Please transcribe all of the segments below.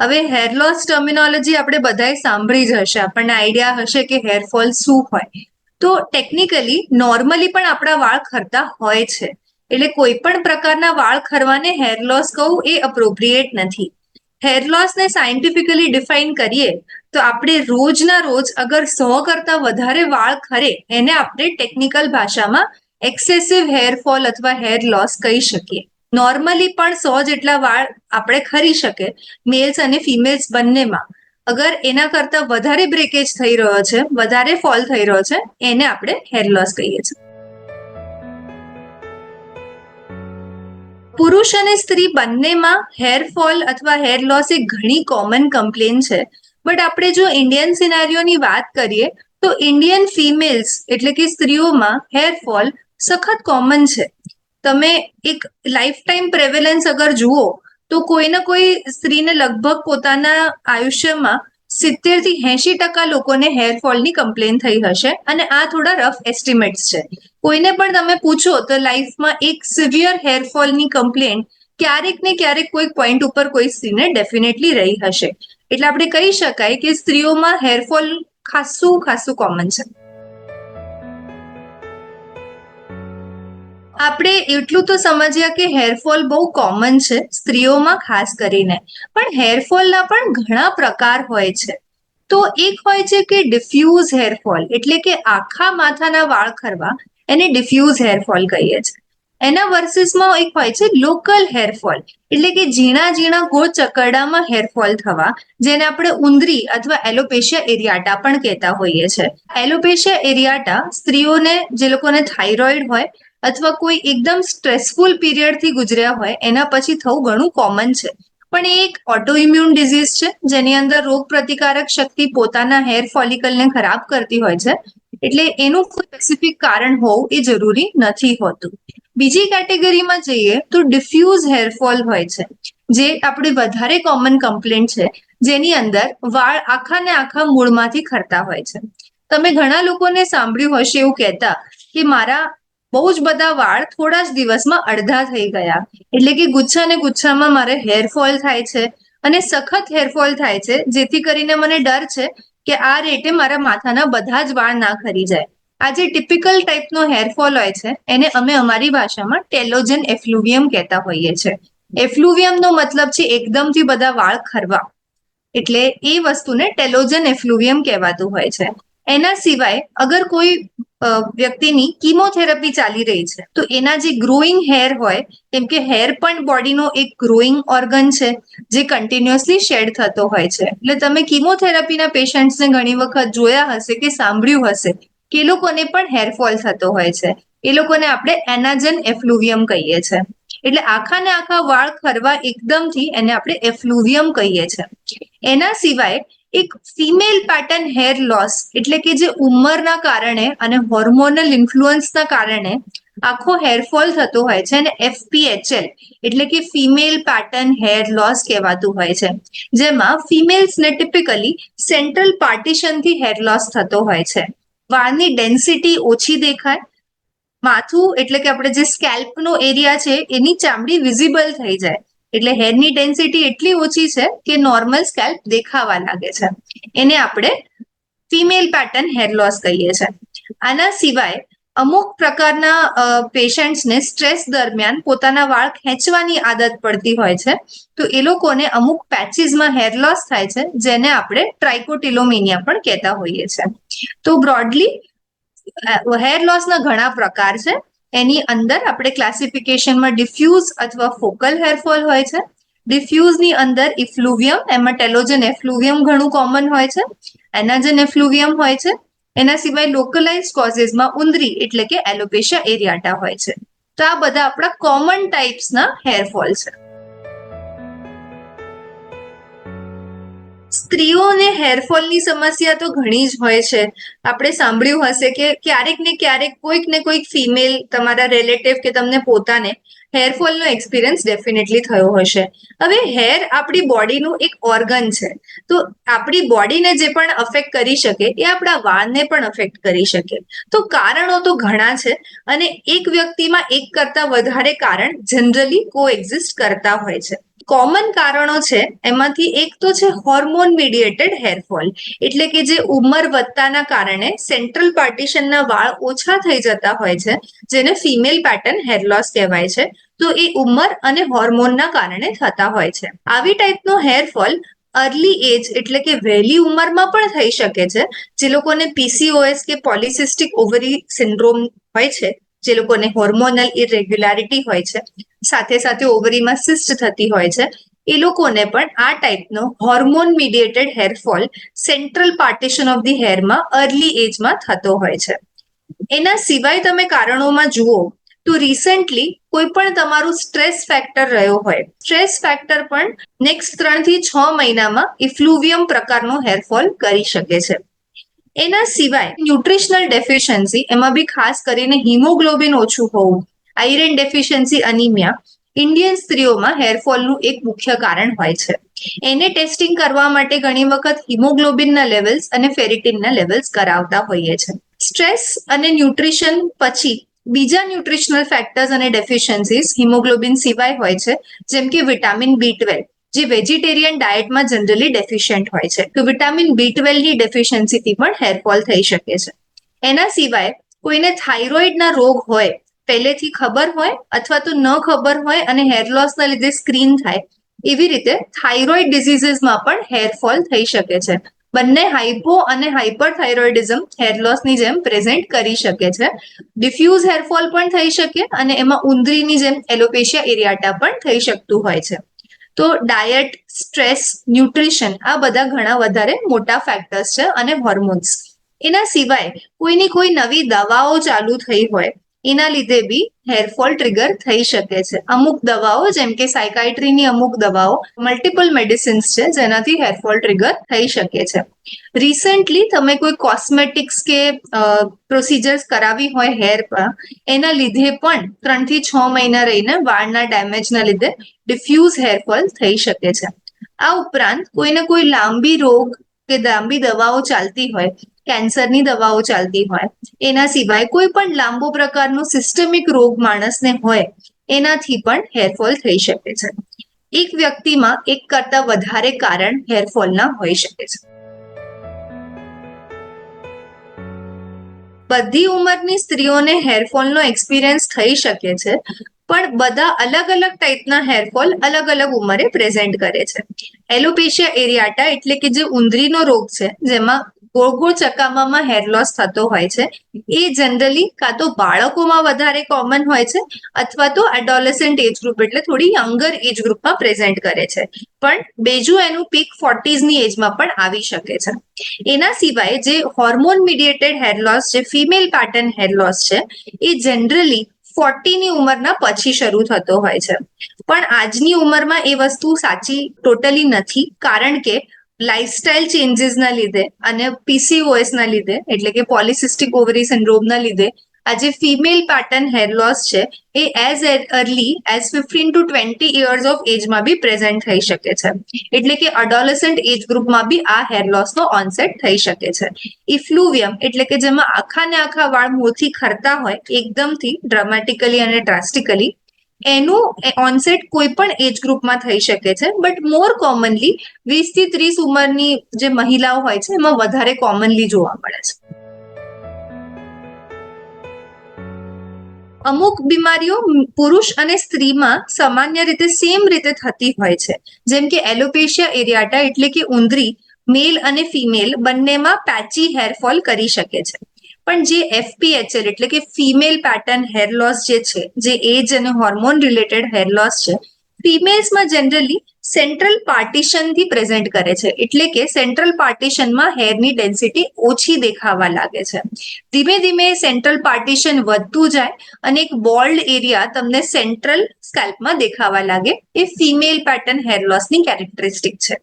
હવે hair loss terminology આપણે બધાએ સાંભળી જ હશે, આપણને આઈડિયા હશે કે હેરફોલ શું હોય. તો ટેકનિકલી નોર્મલી પણ આપણા વાળ ખરતા હોય છે. એટલે કોઈ પણ પ્રકારના વાળ ખરવાને હેર લોસ કહું એ અપ્રોપ્રિએટ નથી. હેર લોસને સાયન્ટિફિકલી ડિફાઇન કરીએ, તો આપણે રોજના રોજ અગર સો કરતા વધારે વાળ ખરે, એને આપણે ટેકનિકલ ભાષામાં એક્સેસિવ હેર ફોલ અથવા હેર લોસ કહી શકીએ. નોર્મલી પણ સો જેટલા વાળ આપણે ખરી શકે મેલ્સ અને ફિમેલ્સ બંનેમાં. અગર એના કરતા વધારે બ્રેકેજ થઈ રહ્યો છે, વધારે ફોલ થઈ રહ્યો છે, એને આપણે હેર લોસ કહીએ છીએ. પુરુષ અને સ્ત્રી બંનેમાં હેર ફોલ અથવા હેર લોસ એ ઘણી કોમન કમ્પ્લેન છે. બટ આપણે જો ઇન્ડિયન સિનારીઓની વાત કરીએ, તો ઇન્ડિયન ફિમેલ્સ એટલે કે સ્ત્રીઓમાં હેર ફોલ સખત કોમન છે. તમે એક લાઈફ ટાઈમ પ્રેવેલન્સ અગર જુઓ, તો કોઈને કોઈ સ્ત્રીને લગભગ પોતાના આયુષ્યમાં સિત્તેરથી એસી ટકા લોકોને હેરફોલની કમ્પ્લેન થઈ હશે અને આ થોડા રફ એસ્ટિમેટ્સ છે. કોઈને પણ તમે પૂછો તો લાઈફમાં એક સિવિયર હેરફોલની કમ્પ્લેન ક્યારેક ને ક્યારેક કોઈ પોઈન્ટ ઉપર કોઈ સ્ત્રીને ડેફિનેટલી રહી હશે. એટલે આપણે કહી શકાય કે સ્ત્રીઓમાં હેરફોલ ખાસું ખાસું કોમન છે. આપણે એટલું તો સમજ્યા કે હેરફોલ બહુ કોમન છે, સ્ત્રીઓમાં ખાસ કરીને. પણ હેરફોલના પણ ઘણા પ્રકાર હોય છે. તો એક હોય છે કે ડિફ્યુઝ હેરફોલ એટલે કે આખા માથાના વાળ ખરવા, એને ડિફ્યુઝ હેરફોલ કહીએ છીએ એના વર્સિસમાં એક હોય છે લોકલ હેરફોલ એટલે કે ઝીણા ઝીણા ગોળ ચકરડામાં હેરફોલ થવા, જેને આપણે ઉંદરી અથવા એલોપેશિયા એરિયાટા પણ કહેતા હોઈએ છીએ એલોપેશિયા એરિયાટા સ્ત્રીઓને, જે લોકોને થાઇરોઇડ હોય અથવા કોઈ એકદમ સ્ટ્રેસફુલ પીરિયડથી ગુજર્યા હોય, એના પછી થવું ઘણું કોમન છે. પણ એ એક ઓટો ઇમ્યુન ડિઝીઝ છે, જેની અંદર રોગ પ્રતિકારક શક્તિ પોતાના હેર ફોલિકલને ખરાબ કરતી હોય છે. એટલે એનું કોઈ સ્પેસિફિક કારણ હોવું એ જરૂરી નથી હોતું. બીજી કેટેગરીમાં જઈએ તો ડિફ્યુઝ હેરફોલ હોય છે, જે આપણી વધારે કોમન કમ્પ્લેન્ટ છે, જેની અંદર વાળ આખા ને આખા મૂળમાંથી ખરતા હોય છે. તમે ઘણા લોકોને સાંભળ્યું હશે એવું કહેતા કે મારા બહુ જ બધા વાળ થોડા જ દિવસમાં અડધા થઈ ગયા. એટલે કે ગુચ્છા ને ગુચ્છામાં મારે હેરફોલ થાય છે અને સખત હેરફોલ થાય છે, જેથી કરીને મને ડર છે કે આ રેટે મારા માથાના બધા જ વાળ ના ખરી જાય. આ જે ટિપિકલ ટાઈપનો હેરફોલ હોય છે, એને અમે અમારી ભાષામાં ટેલોજન એફ્લુવિયમ કહેતા હોઈએ છીએ એફ્લુવિયમનો મતલબ છે એકદમથી બધા વાળ ખરવા. એટલે એ વસ્તુને ટેલોજન એફ્લુવિયમ કહેવાતું હોય છે. એના સિવાય અગર કોઈ વ્યક્તિની કીમોથેરાપી ચાલી રહી છે. તો એના જે ગ્રોઈંગ હેર હોય, કેમ કે હેર પણ બોડીનો એક ગ્રોઈંગ ઓર્ગન છે, જે કન્ટિન્યુઅસલી શેડ થતો હોય છે. એટલે તમે કીમોથેરાપીના પેશન્ટ્સને ઘણી વખત જોયા હશે કે સાંભળ્યું હશે કે લોકોને પણ હેરફોલ થતો હોય છે. એ લોકોને આપણે એનાજન એફ્લુવિયમ કહીએ છીએ એટલે આખા ને આખા વાળ ખરવા એકદમથી એને આપણે એફ્લુવિયમ કહીએ છીએ એના સિવાય એક ફિમેલ પેટર્ન હેર લોસ એટલે કે જે ઉંમરના કારણે અને હોર્મોનલ ઇન્ફ્લુઅન્સના કારણે આખો હેરફોલ થતો હોય છે અને એફપીએચએલ એટલે કે ફિમેલ પેટર્ન હેર લોસ કહેવાતું હોય છે. જેમાં ફિમેલ્સને ટિપિકલી સેન્ટ્રલ પાર્ટીશનથી હેર લોસ થતો હોય છે. વાળની ડેન્સિટી ઓછી દેખાય, માથું એટલે કે આપણે જે સ્કેલ્પનો એરિયા છે એની ચામડી વિઝિબલ થઈ જાય. એટલે હેરની ડેન્સિટી એટલી ઓછી છે કે નોર્મલ સ્કેલ્પ દેખાવા લાગે છે. એને આપણે ફિમેલ પેટર્ન હેર લોસ કહીએ છીએ આના સિવાય અમુક પ્રકારના પેશન્ટ્સને સ્ટ્રેસ દરમિયાન પોતાના વાળ ખેંચવાની આદત પડતી હોય છે. તો એ લોકોને અમુક પેચીસમાં હેર લોસ થાય છે, જેને આપણે ટ્રાઇકોટિલોમિનિયા પણ કહેતા હોઈએ છીએ તો બ્રોડલી હેર લોસના ઘણા પ્રકાર છે. એની અંદર આપણે ક્લાસિફિકેશનમાં ડિફ્યુઝ અથવા ફોકલ હેરફોલ હોય છે. ડિફ્યુઝની અંદર ઇફ્લુવિયમ એમાં ટેલોજન એફ્લુવિયમ ઘણું કોમન હોય છે. એનાજન એફ્લુવિયમ હોય છે. એના સિવાય લોકલાઇઝ કોઝિસમાં ઉંદરી એટલે કે એલોપેશિયા એરિયાટા હોય છે. તો આ બધા આપણા કોમન ટાઈપ્સના હેરફોલ છે. સ્ત્રીઓને હેરફોલની સમસ્યા તો ઘણી જ હોય છે. આપણે સાંભળ્યું હશે કે ક્યારેક ને ક્યારેક કોઈક ને કોઈક ફિમેલ તમારા રિલેટિવ કે તમને પોતાને હેરફોલનો એક્સપિરિયન્સ ડેફિનેટલી થયો હશે. હવે હેર આપણી બોડીનું એક ઓર્ગન છે. તો આપણી બોડીને જે પણ અફેક્ટ કરી શકે એ આપણા વાળને પણ અફેક્ટ કરી શકે. તો કારણો તો ઘણા છે અને એક વ્યક્તિમાં એક કરતા વધારે કારણ જનરલી કો એક્ઝિસ્ટ કરતા હોય છે. કોમન કારણો છે, એમાંથી એક તો છે હોર્મોન મીડિયેટેડ હેરફોલ એટલે કે જે ઉંમર વધતાના કારણે સેન્ટ્રલ પાર્ટીશનના વાળ ઓછા થઈ જતા હોય છે, જેને ફિમેલ પેટર્ન હેર લોસ કહેવાય છે. તો એ ઉંમર અને હોર્મોનના કારણે થતા હોય છે. આવી ટાઈપનો હેરફોલ અર્લી એજ એટલે કે વહેલી ઉંમરમાં પણ થઈ શકે છે. જે લોકોને પીસીઓએસ કે પોલિસિસ્ટિક ઓવરી સિન્ડ્રોમ હોય છે, જે લોકોને હોર્મોનલ ઇરેગ્યુલારિટી હોય છે. સાથે સાથે ઓવરીમાં સિસ્ટ થતી હોય છે. એ લોકોને પણ આ ટાઈપનો hormone mediated hair fall central partition of the હેરમાં early એજમાં થતો હોય છે. એના સિવાય તમે કારણોમાં જુઓ તો રિસેન્ટલી કોઈ પણ તમારું સ્ટ્રેસ ફેક્ટર રહ્યો હોય સ્ટ્રેસ ફેક્ટર પણ નેક્સ્ટ ત્રણથી છ મહિનામાં ઇફ્લુવિયમ પ્રકારનો હેરફોલ કરી શકે છે. એના સિવાય ન્યુટ્રિશનલ ડેફિશિયન્સી એમાં બી ખાસ કરીને હિમોગ્લોબિન ઓછું હોવું આયરન ડેફિશિયન્સી અનિમિયા ઇન્ડિયન સ્ત્રીઓમાં હેરફોલનું એક મુખ્ય કારણ હોય છે. એને ટેસ્ટિંગ કરવા માટે ઘણી વખત હિમોગ્લોબિનના લેવલ્સ અને ફેરિટિનના લેવલ્સ કરાવતા હોઈએ છે. સ્ટ્રેસ અને ન્યુટ્રિશન પછી બીજા ન્યુટ્રિશનલ ફેક્ટર્સ અને ડેફિશિયન્સીસ હિમોગ્લોબિન સિવાય હોય છે, જેમ કે વિટામિન બી ટ્વેલ્વ જે વેજીટેરિયન ડાયટમાં જનરલી ડેફિશિયન્ટ હોય છે. તો વિટામિન બી ટ્વેલ્વની ડેફિશિયન્સીથી પણ હેરફોલ થઈ શકે છે. એના સિવાય કોઈને થાઇરોઇડના રોગ હોય પહેલેથી ખબર હોય અથવા તો ન ખબર હોય અને હેર લોસના લીધે સ્ક્રીન થાય, એવી રીતે થાઇરોઇડ ડિઝીઝીસમાં પણ હેરફોલ થઈ શકે છે. બંને હાઇપો અને હાઇપરથાઇરોઇડિઝમ હેર લોસની જેમ પ્રેઝન્ટ કરી શકે છે. ડિફ્યુઝ હેરફોલ પણ થઈ શકે અને એમાં ઉંદરીની જેમ એલોપેશિયા એરિયાટા પણ થઈ શકતું હોય છે. તો ડાયટ સ્ટ્રેસ ન્યુટ્રિશન આ બધા ઘણા વધારે મોટા ફેક્ટર્સ છે અને હોર્મોન્સ એના સિવાય કોઈની કોઈ નવી દવાઓ ચાલુ થઈ હોય એના લીધે બી હેરફોલ ટ્રિગર થઈ શકે છે. અમુક દવાઓ, જેમ કે સાયકાઇટ્રીની અમુક દવાઓ મલ્ટિપલ મેડિસિન્સ છે, જેનાથી હેરફોલ ટ્રિગર થઈ શકે છે. રિસેન્ટલી તમે કોઈ કોસ્મેટિક્સ કે પ્રોસિજર્સ કરાવી હોય હેર પર, એના લીધે પણ ત્રણથી છ મહિના રહીને વાળના ડેમેજના લીધે ડિફ્યુઝ હેરફોલ થઈ શકે છે. આ ઉપરાંત કોઈને કોઈ લાંબી રોગ કે લાંબી દવાઓ ચાલતી હોય કેન્સરની દવાઓ ચાલતી હોય, એના સિવાય કોઈ પણ લાંબો પ્રકારનો સિસ્ટમિક રોગ માણસને હોય, એનાથી પણ હેરફોલ થઈ શકે છે. એક વ્યક્તિમાં એક કરતા વધારે કારણ હેરફોલના હોઈ શકે છે. બધી ઉંમરની સ્ત્રીઓને હેરફોલનો એક્સપિરિયન્સ થઈ શકે છે પણ બધા અલગ અલગ ટાઈપના હેરફોલ અલગ અલગ ઉંમરે પ્રેઝન્ટ કરે છે. એલોપેશિયા એરિયાટા એટલે કે જે ઉંદરીનો રોગ છે, જેમાં ગોળ ગોળ ચકામામાં હેર લોસ થતો હોય છે, એ જનરલી કાં તો બાળકોમાં વધારે કોમન હોય છે અથવા તો એડોલેસન્ટ એજ ગ્રુપ એટલે થોડી યંગર એજ ગ્રુપમાં પ્રેઝન્ટ કરે છે. પણ બીજું એનું પીક ફોર્ટીઝની એજમાં પણ આવી શકે છે. એના સિવાય જે હોર્મોન મીડિયેટેડ હેર લોસ જે ફિમેલ પેટર્ન હેર લોસ છે, એ જનરલી ફોર્ટીની ઉંમરના પછી શરૂ થતો હોય છે. પણ આજની ઉંમરમાં એ વસ્તુ સાચી ટોટલી નથી, કારણ કે લાઇફસ્ટાઇલ ચેન્જીસના લીધે અને પીસીઓએસના લીધે, એટલે કે પોલિસિસ્ટિક ઓવરી સિન્ડ્રોમના લીધે આજે ફિમેલ પેટર્ન હેર લોસ છે, એ as early as fifteen to twenty years of એજમાં be present થઈ શકે છે. એટલે કે અડોલેસન્ટ એજ ગ્રુપમાં બી આ હેર લોસનો ઓનસેટ થઈ શકે છે. ઇફ્લુવિયમ એટલે કે જેમાં આખા ને આખા વાળ મોથી ખરતા હોય, એકદમથી ડ્રામેટિકલી અને ડ્રાસ્ટિકલી એનું ઓનસેટ કોઈ પણ એજ ગ્રુપમાં થઈ શકે છે. બટ મોર કોમનલી વીસથી ત્રીસ ઉંમરની જે મહિલાઓ હોય છે, એમાં વધારે કોમનલી જોવા મળે છે. અમુક બીમારીઓ પુરુષ અને સ્ત્રીમાં સામાન્ય રીતે સેમ રીતે થતી હોય છે. જેમ કે એલોપેશિયા એરિયાટા એટલે કે ઉંદરી મેલ અને ફિમેલ બંનેમાં પેચી હેરફોલ કરી શકે છે. પણ જે એફપીએચએલ એટલે કે ફિમેલ પેટર્ન હેર લોસ જે છે, જે એજ અને હોર્મોન રિલેટેડ હેર લોસ છે ફિમેલ્સમાં જનરલી સેન્ટ્રલ પાર્ટીશનથી પ્રેઝન્ટ કરે છે. એટલે કે સેન્ટ્રલ પાર્ટીશનમાં હેરની ડેન્સિટી ઓછી દેખાવા લાગે છે. ધીમે ધીમે સેન્ટ્રલ પાર્ટીશન વધતું જાય અને એક બોલ્ડ એરિયા તમને સેન્ટ્રલ સ્કેલ્પમાં દેખાવા લાગે. એ ફિમેલ પેટર્ન હેર લોસની કેરેક્ટરિસ્ટિક છે.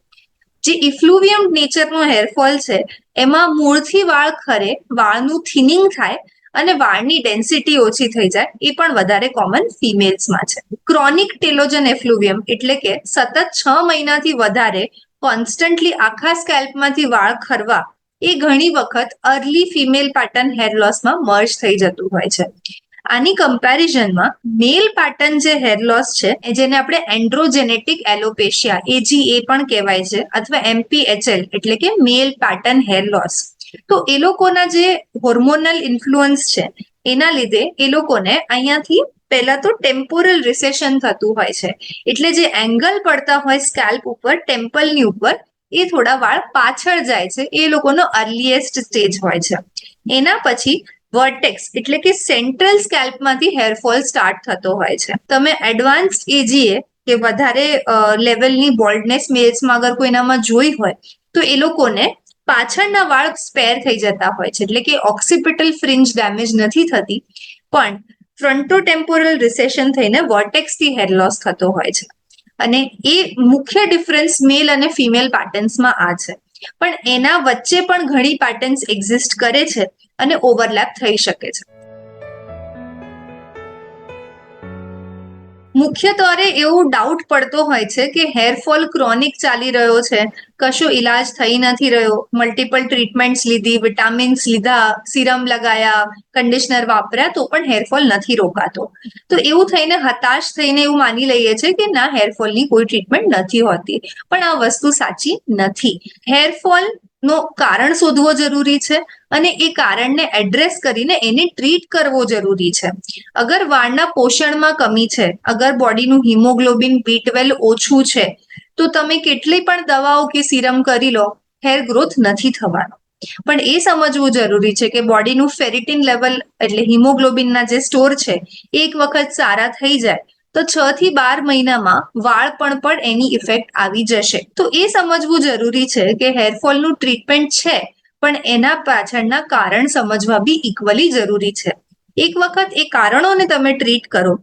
જે ઇફ્લુવિયમ નેચરનો હેરફોલ છે, એમાં મૂળથી વાળ ખરે, વાળનું થિનિંગ થાય અને વાળની ડેન્સિટી ઓછી થઈ જાય, એ પણ વધારે કોમન ફિમેલ્સમાં છે. ક્રોનિક ટેલોજન એફ્લુવિયમ એટલે કે સતત છ મહિનાથી વધારે કોન્સ્ટન્ટલી આખા સ્કેલ્પમાંથી વાળ ખરવા, એ ઘણી વખત અર્લી ફિમેલ પેટર્ન હેર લોસમાં મર્જ થઈ જતું હોય છે. આની કમ્પેરિઝનમાં મેલ પેટર્ન જે હેર લોસ છે જેને આપણે એન્ડ્રોજેનેટિક એલોપેશિયા એજીએ પણ કહેવાય છે, અથવા એમપીએચએલ એટલે કે મેલ પેટર્ન હેર લોસ તો એ લોકોના જે હોર્મોનલ ઇન્ફ્લુઅન્સ છે, એના લીધે એ લોકોને અહીંયાથી પહેલા તો ટેમ્પોરલ રિસેશન થતું હોય છે. એટલે જે એંગલ પડતા હોય સ્કેલ્પ ઉપર ટેમ્પલની ઉપર, એ થોડા વાળ પાછળ જાય છે. એ લોકોનો અર્લીએસ્ટ સ્ટેજ હોય છે. એના પછી વર્ટેક્સ એટલે કે સેન્ટ્રલ સ્કેલ્પમાંથી હેરફોલ સ્ટાર્ટ થતો હોય છે. તમે એડવાન્સ એજીએ કે વધારે લેવલની બોલ્ડનેસ મેલ્સમાં અગર કોઈનામાં જોઈ હોય, તો એ લોકોને પાછળના વાળ સ્પેર થઈ જતા હોય છે. એટલે કે ઓક્સિપિટલ ફ્રિન્જ ડેમેજ નથી થતી, પણ ફ્રન્ટોટેમ્પોરલ રિસેશન થઈને વોર્ટેક્સથી હેર લોસ થતો હોય છે. અને એ મુખ્ય ડિફરન્સ મેલ અને ફિમેલ પેટર્ન્સમાં આ છે. પણ એના વચ્ચે પણ ઘણી પેટર્ન્સ એક્ઝિસ્ટ કરે છે અને ઓવરલેપ થઈ શકે છે. મુખ્યત્વે એવું ડાઉટ પડતો હોય છે કે હેરફોલ ક્રોનિક ચાલી રહ્યો છે. કશો ઈલાજ થઈ નથી રહ્યો. મલ્ટિપલ ટ્રીટમેન્ટ્સ લીધી વિટામિન્સ લીધા સિરમ લગાયા કન્ડિશનર વાપર્યા તો પણ હેરફોલ નથી રોકાતો. તો એવું થઈને, હતાશ થઈને એવું માની લઈએ છે કે ના હેરફોલની કોઈ ટ્રીટમેન્ટ નથી હોતી. પણ આ વસ્તુ સાચી નથી. હેરફોલ નો કારણ શોધવો જરૂરી છે અને એ કારણને એડ્રેસ કરીને એને ટ્રીટ કરવો જરૂરી છે. અગર વાળના પોષણમાં કમી છે, અગર બોડીનું હિમોગ્લોબિન બી ટ્વેલ્વ ઓછું છે, તો તમે કેટલી પણ દવાઓ કે સિરમ કરી લો હેર ગ્રોથ નથી થવાનો. પણ એ સમજવું જરૂરી છે કે બોડીનું ફેરિટિન લેવલ એટલે હિમોગ્લોબિનના જે સ્ટોર છે એક વખત સારા થઈ જાય તો છ થી બાર મહિનામાં વાળ પણ પણ એની ઇફેક્ટ આવી જશે. તો એ સમજવું જરૂરી છે કે હેરફોલનું ટ્રીટમેન્ટ છે, પણ એના પાછળના કારણ સમજવા બી ઇક્વલી જરૂરી છે. એક વખત એ કારણોને તમે ટ્રીટ કરો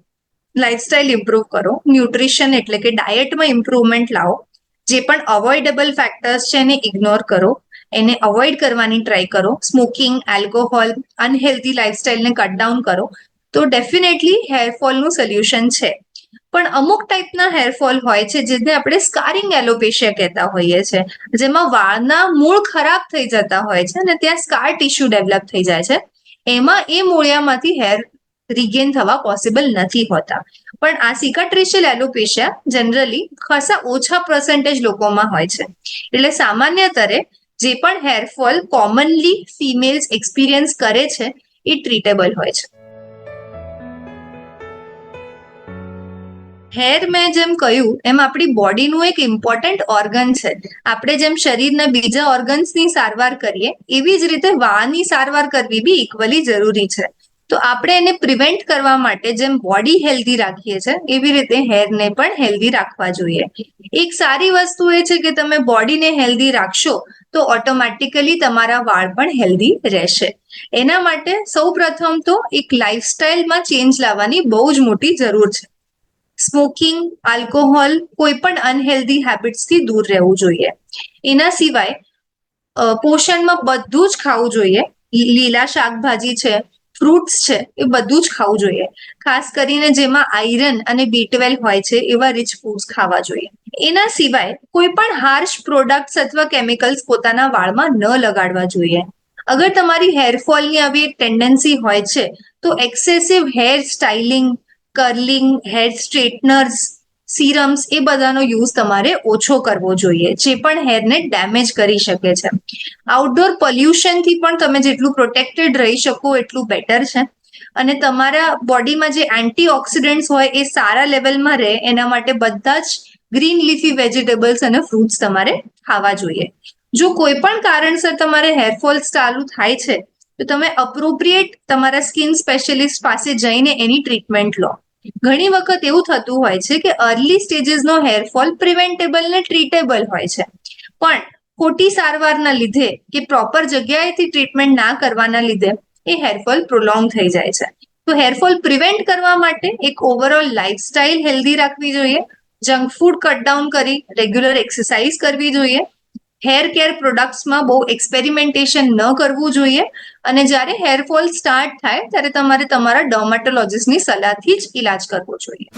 લાઇફસ્ટાઇલ ઇમ્પ્રૂવ કરો ન્યુટ્રિશન એટલે કે ડાયટમાં ઇમ્પ્રુવમેન્ટ લાવો, જે પણ અવોઇડેબલ ફેક્ટર્સ છે એને ઇગ્નોર કરો, એને અવોઇડ કરવાની ટ્રાય કરો સ્મોકિંગ આલ્કોહોલ અનહેલ્ધી લાઇફસ્ટાઇલને કટ ડાઉન કરો તો ડેફિનેટલી હેરફોલનું સોલ્યુશન છે. પણ અમુક ટાઈપના હેરફોલ હોય છે, જેને આપણે સ્કારિંગ એલોપેશિયા કહેતા હોઈએ છીએ જેમાં વાળના મૂળ ખરાબ થઈ જતા હોય છે અને ત્યાં સ્કાર ટિશ્યુ ડેવલપ થઈ જાય છે. એમાં એ મૂળિયામાંથી હેર રિગેન થવા પોસિબલ નથી હોતા. પણ આ સિકાટ્રિશિયલ એલોપેશિયા જનરલી ખાસા ઓછા પર્સન્ટેજ લોકોમાં હોય છે. એટલે સામાન્યતરે જે પણ હેરફોલ કોમનલી ફિમેલ્સ એક્સપિરિયન્સ કરે છે, એ ટ્રીટેબલ હોય છે. હેર મેં જેમ કહ્યું, એમ આપણી બોડીનું એક ઇમ્પોર્ટન્ટ ઓર્ગન છે. આપણે જેમ શરીરના બીજા ઓર્ગન્સની સારવાર કરીએ, એવી જ રીતે વાળની સારવાર કરવી બી ઇક્વલી જરૂરી છે. તો આપણે એને પ્રિવેન્ટ કરવા માટે જેમ બોડી હેલ્ધી રાખીએ છીએ એવી રીતે હેરને પણ હેલ્ધી રાખવા જોઈએ. એક સારી વસ્તુ એ છે કે તમે બોડીને હેલ્ધી રાખશો, તો ઓટોમેટિકલી તમારા વાળ પણ હેલ્ધી રહેશે. એના માટે સૌ પ્રથમ તો એક લાઈફસ્ટાઈલમાં ચેન્જ લાવવાની બહુ જ મોટી જરૂર છે. સ્મોકિંગ, આલ્કોહોલ કોઈ પણ અનહેલ્ધી હેબિટ્સથી દૂર રહેવું જોઈએ. એના સિવાય પોષણમાં બધું જ ખાવું જોઈએ. લીલા શાકભાજી છે, ફ્રૂટ્સ છે, એ બધું જ ખાવું જોઈએ. ખાસ કરીને જેમાં આયરન અને બી ટ્વેલ્વ હોય છે, એવા રિચ ફૂડ્સ ખાવા જોઈએ. એના સિવાય કોઈ પણ હાર્શ પ્રોડક્ટ્સ અથવા કેમિકલ્સ પોતાના વાળમાં ન લગાડવા જોઈએ. અગર તમારી હેરફોલની આવી ટેન્ડન્સી હોય છે, તો excessive hair styling curling hair straighteners serums એ બધાનો યુઝ તમારે ઓછો કરવો જોઈએ. જે પણ હેરને ડેમેજ કરી શકે છે. આઉટડોર પોલ્યુશનથી પણ તમે જેટલું પ્રોટેક્ટેડ રહી શકો એટલું બેટર છે. અને તમારા બોડીમાં જે એન્ટી ઓક્સિડન્ટ્સ હોય એ સારા લેવલમાં રહે, એના માટે બધા જ ગ્રીન લીફી વેજીટેબલ્સ અને ફ્રૂટ્સ તમારે ખાવા જોઈએ. જો કોઈ પણ કારણસર તમારે હેરફોલ્સ ચાલુ થાય છે, તો તમે અપ્રોપ્રિએટ તમારા સ્કિન સ્પેશિયલિસ્ટ પાસે જઈને એની ટ્રીટમેન્ટ લો. ઘણી વખત એવું થતું હોય છે કે અર્લી સ્ટેજીસનો હેરફોલ પ્રિવેન્ટેબલ ને ટ્રીટેબલ હોય છે. પણ ખોટી સારવારના લીધે કે પ્રોપર જગ્યાએથી ટ્રીટમેન્ટ ના કરવાના લીધે એ હેરફોલ પ્રોલોંગ થઈ જાય છે. તો હેરફોલ પ્રિવેન્ટ કરવા માટે એક ઓવરઓલ લાઇફસ્ટાઇલ હેલ્ધી રાખવી જોઈએ. જંક ફૂડ કટ ડાઉન કરી રેગ્યુલર એક્સરસાઇઝ કરવી જોઈએ. હેર કેર પ્રોડક્ટ્સમાં બહુ એક્સપેરિમેન્ટેશન ન કરવું જોઈએ. અને જ્યારે હેરફોલ સ્ટાર્ટ થાય, ત્યારે તમારે તમારા ડર્માટોલોજીસ્ટની સલાહથી જ ઇલાજ કરવો જોઈએ.